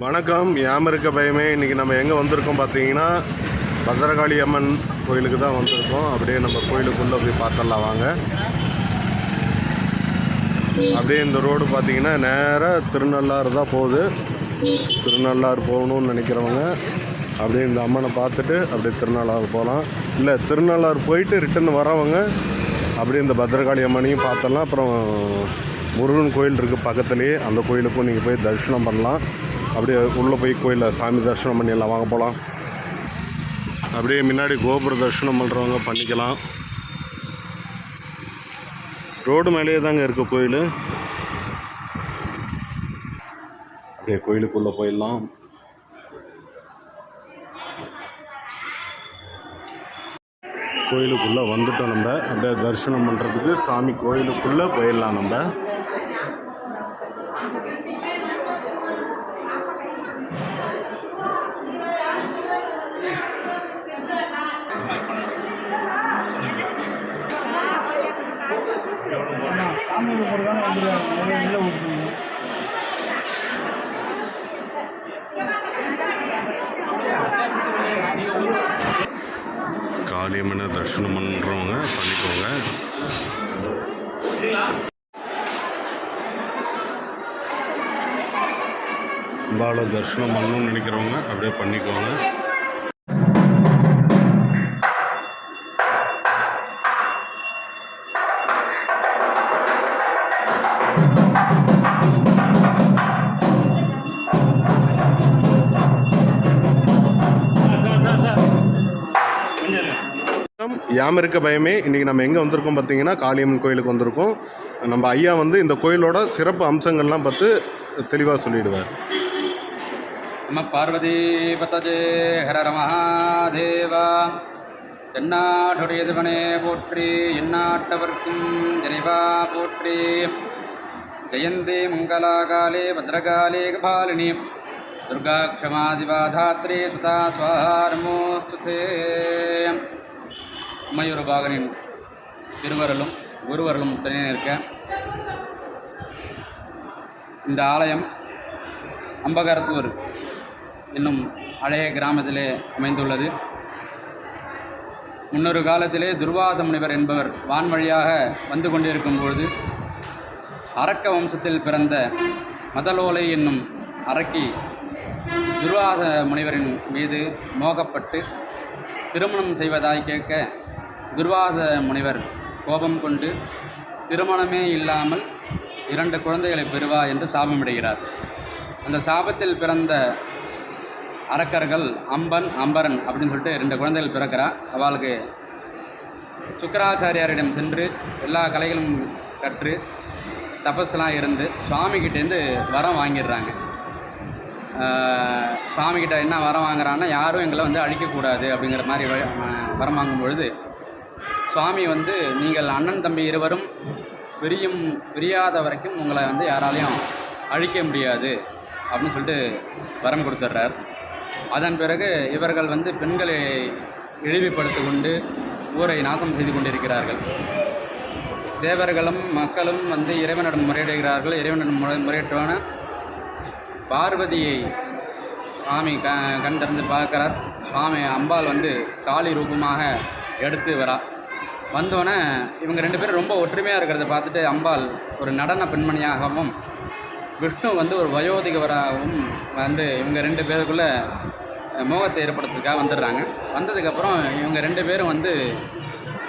வணக்கம். ஏமருக்க பயமே. இன்றைக்கி நம்ம எங்கே வந்திருக்கோம் பார்த்தீங்கன்னா பத்ரகாளி அம்மன் கோயிலுக்கு தான் வந்திருக்கோம். அப்படியே நம்ம கோயிலுக்குள்ளே போய் பார்த்துடலாம் வாங்க. அப்படியே இந்த ரோடு பார்த்தீங்கன்னா நேராக திருநள்ளாறு தான் போகுது. திருநள்ளாறு போகணும்னு நினைக்கிறவங்க அப்படியே இந்த அம்மனை பார்த்துட்டு அப்படியே திருநள்ளாறு போகலாம். இல்லை திருநள்ளாறு போயிட்டு ரிட்டர்ன் வரவங்க அப்படியே இந்த பத்ரகாளி அம்மனையும் பார்த்துடலாம். அப்புறம் முருகன் கோயில் இருக்குது பக்கத்துலேயே. அந்த கோயிலுக்கும் நீங்கள் போய் தரிசனம் பண்ணலாம். அப்படியே உள்ளே போய் கோயிலில் சாமி தரிசனம் பண்ணிடலாம் வாங்க போகலாம். அப்படியே முன்னாடி கோபுர தரிசனம் பண்ணுறவங்க பண்ணிக்கலாம். ரோடு மேலேயே தாங்க இருக்குது கோயில். அப்படியே கோயிலுக்குள்ளே போயிடலாம். கோயிலுக்குள்ளே வந்துட்டோம் நம்ம. அப்படியே தரிசனம் பண்ணுறதுக்கு சாமி கோயிலுக்குள்ளே போயிடலாம் நம்ம. போடுறதானே வந்துருவாங்க நிறைய உள்ள விட்டுருங்க காளியம்மனை தரிசனம் பண்ணுறவங்க பண்ணிக்கோங்க. அம்பாவை தரிசனம் பண்ணணும்னு நினைக்கிறவங்க அப்படியே பண்ணிக்கோங்க. யாம் இருக்க பயமே. இன்றைக்கி நம்ம எங்கே வந்திருக்கோம் பார்த்தீங்கன்னா காளியம்மன் கோயிலுக்கு வந்திருக்கோம். நம்ம ஐயா வந்து இந்த கோயிலோட சிறப்பு அம்சங்கள்லாம் பார்த்து தெளிவாக சொல்லிடுவார். நம்ம பார்வதி பத்தஜே ஹரர மகாதேவா. தென்னாடுடைய போற்றி எந்நாட்டவர்க்கும் இறைவா போற்றி. ஜெயந்தே மங்களாகாலே பத்ரகாலே கபாலினி. துர்கா க்ஷமாதிபாதாத்ரே சுதா ஸ்வாரமோஸ்துதே மயூரபாகனின் திருவருளும் குருவருளும் தனியாக இருக்க இந்த ஆலயம் அம்பகரத்தூர் என்னும் அழைய கிராமத்திலே அமைந்துள்ளது. முன்னொரு காலத்திலே துர்வாத முனிவர் என்பவர் வான்வழியாக வந்து கொண்டிருக்கும் பொழுது அரக்க வம்சத்தில் பிறந்த மதலோலை என்னும் அரக்கி துர்வாத முனிவரின் மீது மோகப்பட்டு திருமணம் செய்வதாய் கேட்க துர்வாச முனிவர் கோபம் கொண்டு திருமணமே இல்லாமல் இரண்டு குழந்தைகளை பெறுவா என்று சாபமிடுகிறார். அந்த சாபத்தில் பிறந்த அரக்கர்கள் அம்பன் அம்பரன் அப்படின்னு சொல்லிட்டு ரெண்டு குழந்தைகள் பிறக்கிறா. அவளுக்கு சுக்கராச்சாரியாரிடம் சென்று எல்லா கலைகளும் கற்று தபஸ்லாம் இருந்து சுவாமிகிட்டேருந்து வரம் வாங்கிடுறாங்க. சுவாமிகிட்ட என்ன வரம் வாங்குறான்னா யாரும் எங்களை வந்து அழிக்கக்கூடாது அப்படிங்கிற மாதிரி வரம் வாங்கும் பொழுது சுவாமி வந்து நீங்கள் அண்ணன் தம்பி இருவரும் பிரியும் பிரியாத வரைக்கும் உங்களை வந்து யாராலையும் அழிக்க முடியாது அப்படின்னு சொல்லிட்டு வரம் கொடுத்துட்றார். அதன் பிறகு இவர்கள் வந்து பெண்களை இழிவுபடுத்தி கொண்டு ஊரை நாசம் செய்து கொண்டிருக்கிறார்கள். தேவர்களும் மக்களும் வந்து இறைவனிடம் முறையிடுகிறார்கள். இறைவனிடம் முறை முறையிட்டவன பார்வதியை சுவாமி க கண் திறந்து பார்க்கிறார். சுவாமி அம்பாள் வந்து காளி ரூபமாக எடுத்து வரா வந்தோடனே இவங்க ரெண்டு பேரும் ரொம்ப ஒற்றுமையாக இருக்கிறத பார்த்துட்டு அம்பாள் ஒரு நடன பெண்மணியாகவும் விஷ்ணு வந்து ஒரு வயோதிகவராகவும் வந்து இவங்க ரெண்டு பேருக்குள்ளே மோகத்தை ஏற்படுத்துறதுக்காக வந்துடுறாங்க. வந்ததுக்கப்புறம் இவங்க ரெண்டு பேரும் வந்து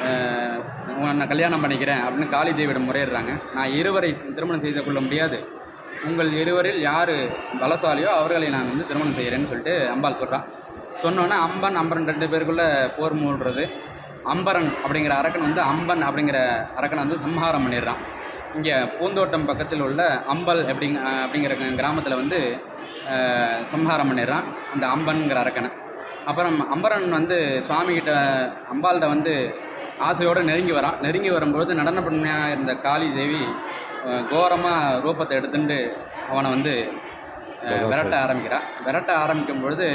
அஹ், உன்னை கல்யாணம் பண்ணிக்கிறேன் அப்படின்னு காளி தேவியிடம் முறையிடுறாங்க. நான் இருவரை திருமணம் செய்து கொள்ள முடியாது. உங்கள் இருவரில் யார் பலசாலியோ அவர்களை நான் வந்து திருமணம் செய்கிறேன்னு சொல்லிட்டு அம்பாள் சொல்கிறான் சொன்னோன்னே அம்பன் அம்பரன் ரெண்டு பேருக்குள்ளே போர் மூடுறது. அம்பரன் அப்படிங்கிற அரக்கன் வந்து அம்பன் அப்படிங்கிற அரக்கனை வந்து சம்ஹாரம் பண்ணிடுறான். இங்கே பூந்தோட்டம் பக்கத்தில் உள்ள அம்பல் அப்படிங்க அப்படிங்கிற கிராமத்தில் வந்து சம்ஹாரம் பண்ணிடுறான் அந்த அம்பன்கிற அரக்கனை. அப்புறம் அம்பரன் வந்து சுவாமிகிட்ட அம்பாள்கிட்ட வந்து ஆசையோடு நெருங்கி வரான். நெருங்கி வரும்பொழுது நடன பெண்மையாக இருந்த காளி தேவி கோரமாக ரூபத்தை எடுத்துட்டு அவனை வந்து விரட்ட ஆரம்பிக்கிறான் விரட்ட ஆரம்பிக்கும் பொழுது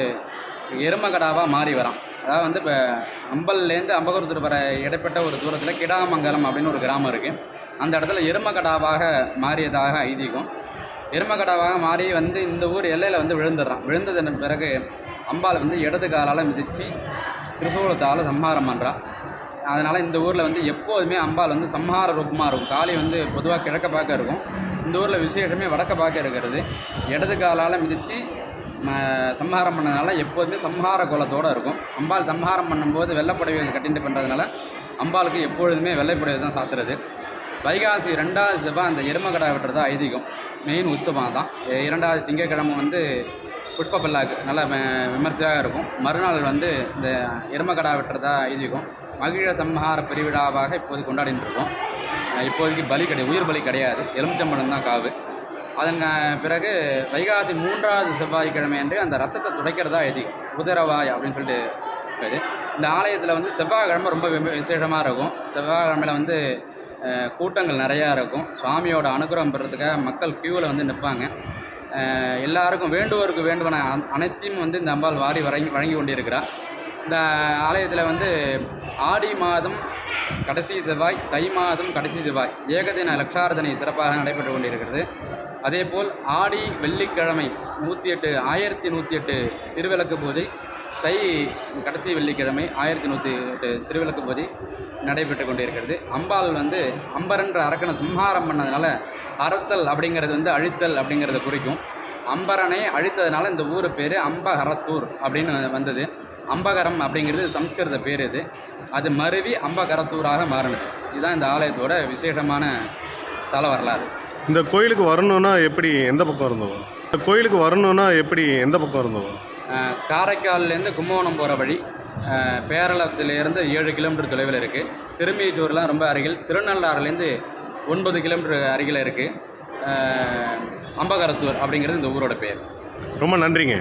எருமகடாவாக மாறி வரான். அதாவது வந்து இப்போ அம்பல்லேருந்து அம்பகரத்தூர் வர இடைப்பட்ட ஒரு தூரத்தில் கிடாமங்கலம் அப்படின்னு ஒரு கிராமம் இருக்குது அந்த இடத்துல எருமகடாவாக மாறியதாக ஐதீகம். எருமக்கடாவாக மாறி வந்து இந்த ஊர் எல்லையில் வந்து விழுந்துடுறான். விழுந்ததன் பிறகு அம்பாள் வந்து இடது காலால் மிதித்து திரிசூலத்தால் சம்ஹாரம் பண்ணுறான் அதனால் இந்த ஊரில் வந்து எப்போதுமே அம்பாள் வந்து சம்ஹார ரூபமாக இருக்கும். காளி வந்து பொதுவாக கிழக்க பார்க்க இருக்கும். இந்த ஊரில் விசேஷமே வடக்க பார்க்க இருக்கிறது. இடது காலால் மிதித்து சம்ஹாரம் பண்ணதுனால எப்போதுமே சம்ஹார கோலத்தோடு இருக்கும். அம்பாள் சம்ஹாரம் பண்ணும்போது வெள்ளைப்புடவை கட்டிட்டு பண்ணுறதுனால அம்பாளுக்கு எப்பொழுதுமே வெள்ளைப்புடவை தான் சாத்துறது. வைகாசி ரெண்டாவது செவ்வாய் அந்த எருமக்கடா வெட்டுறது ஐதீகம். மெயின் உற்சவம் தான் இரண்டாவது திங்கட்கிழமை வந்து புஷ்ப பல்லாக்கு நல்லா விமர்சையாக இருக்கும். மறுநாள் வந்து இந்த எருமக்கடா வெட்டுறதா ஐதீகம். மகிழ சம்ஹார பெருவிழாவாக இப்போது கொண்டாடிட்டு இருக்கோம். இப்போதைக்கு பலி கிடையாது உயிர் பலி கிடையாது. எலுமிச்சம்பழம் தான் காவு. அதன் பிறகு வைகாசி மூன்றாவது செவ்வாய்க்கிழமை அன்று அந்த ரத்தத்தை துடைக்கிறதா எழுதி உதரவாய் அப்படின்னு சொல்லிட்டு இருக்குது இந்த ஆலயத்தில் வந்து செவ்வாய்க்கிழமை ரொம்ப விசேஷமாக இருக்கும். செவ்வாய்க்கிழமையில் வந்து கூட்டங்கள் நிறையா இருக்கும். சுவாமியோட அனுகிரகம் பெறதுக்காக மக்கள் க்யூவில் வந்து நிற்பாங்க. எல்லாருக்கும் வேண்டுவோருக்கு வேண்டுவன அனைத்தையும் வந்து இந்த அம்பாள் வாரி வழங்கி வழங்கி கொண்டிருக்கிறார் இந்த ஆலயத்தில் வந்து ஆடி மாதம் கடைசி செவ்வாய் தை மாதம் கடைசி செவ்வாய் ஏகதின லட்சார்த்தனை சிறப்பாக நடைபெற்று கொண்டிருக்கிறது. அதேபோல் ஆடி வெள்ளிக்கிழமை நூற்றி எட்டு ஆயிரத்தி நூற்றி எட்டு திருவிளக்கு பூஜை தை கடைசி வெள்ளிக்கிழமை ஆயிரத்தி நூற்றி எட்டு திருவிளக்கு பூஜை நடைபெற்று கொண்டிருக்கிறது. அம்பாள் வந்து அம்பரன்ற அரக்கனை சம்ஹாரம் பண்ணதுனால அறத்தல் அப்படிங்கிறது வந்து அழித்தல் அப்படிங்கிறத குறிக்கும். அம்பரனை அழித்ததுனால இந்த ஊர் பேர் அம்பகரத்தூர் அப்படின்னு வந்தது. அம்பகரம் அப்படிங்கிறது சம்ஸ்கிருத பேர் இது. அது மருவி அம்பகரத்தூராக மாறினது. இதுதான் இந்த ஆலயத்தோட விசேஷமான தல வரலாறு. இந்த கோயிலுக்கு வரணும்னா எப்படி எந்த பக்கம் இருந்து வரும் இந்த கோயிலுக்கு வரணும்னா எப்படி எந்த பக்கம் இருந்து வரும் அஹ், காரைக்கால்லேருந்து கும்பகோணம் போகிற வழி பேரளத்திலேருந்து ஏழு கிலோமீட்டர் தொலைவில் இருக்குது திரும்பியச்சூர்லாம் ரொம்ப அருகில். திருநள்ளாறுலேருந்து ஒன்பது கிலோமீட்டர் அருகில் இருக்குது அம்பகரத்தூர் அப்படிங்கிறது இந்த ஊரோட பேர். ரொம்ப நன்றிங்க.